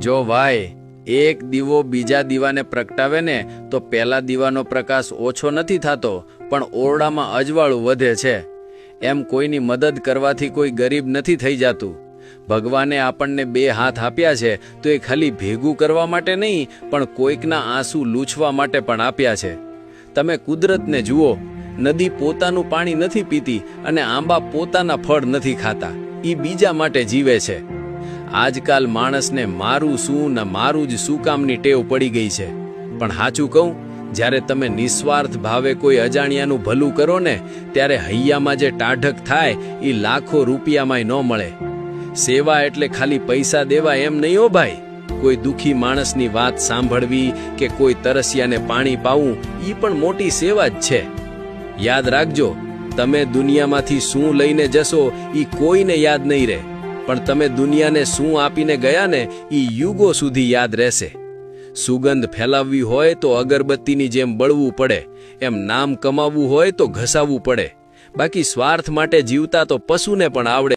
જો ભાઈ એક દીવો બીજા દીવાને પ્રગટાવે ને, તો પહેલા દીવાનો પ્રકાશ ઓછો નથી થતો, પણ ઓરડામાં અજવાળું વધે છે. એમ કોઈની મદદ કરવાથી કોઈ ગરીબ નથી થઈ જતું. ભગવાને આપણને બે હાથ આપ્યા છે, તો એ ખાલી ભેગું કરવા માટે નહીં, પણ કોઈકના આંસુ લૂછવા માટે પણ આપ્યા છે. તમે કુદરતને જુઓ, નદી પોતાનું પાણી નથી પીતી અને આંબા પોતાના ફળ નથી ખાતા. એ બીજા માટે જીવે છે. આજકાલ માણસને મારું શું ને મારું જ શું કામની ટેવ પડી ગઈ છે. પણ સાચું કહું, જ્યારે તમે નિસ્વાર્થ ભાવે કોઈ અજાણ્યાનું ભલું કરો ને, ત્યારે હૈયામાં જે ટાઢક થાય એ લાખો રૂપિયામાંય ન મળે. સેવા એટલે ખાલી પૈસા દેવા એમ નહીં હો ભાઈ. કોઈ દુખી માણસની વાત સાંભળવી કે કોઈ તરસિયાને પાણી પાવું એ પણ મોટી સેવા જ છે. યાદ રાખજો, તમે દુનિયામાંથી શું લઈને જશો એ કોઈને યાદ નહીં રહે. પણ તમે દુનિયાને શું આપીને ગયા ને એ યુગો સુધી યાદ રહેશે. સુગંધ ફેલાવવી હોય તો અગરબત્તીની જેમ બળવું પડે, એમ નામ કમાવવું હોય તો ઘસાવવું પડે. બાકી સ્વાર્થ માટે જીવતા તો પશુને પણ આવડે.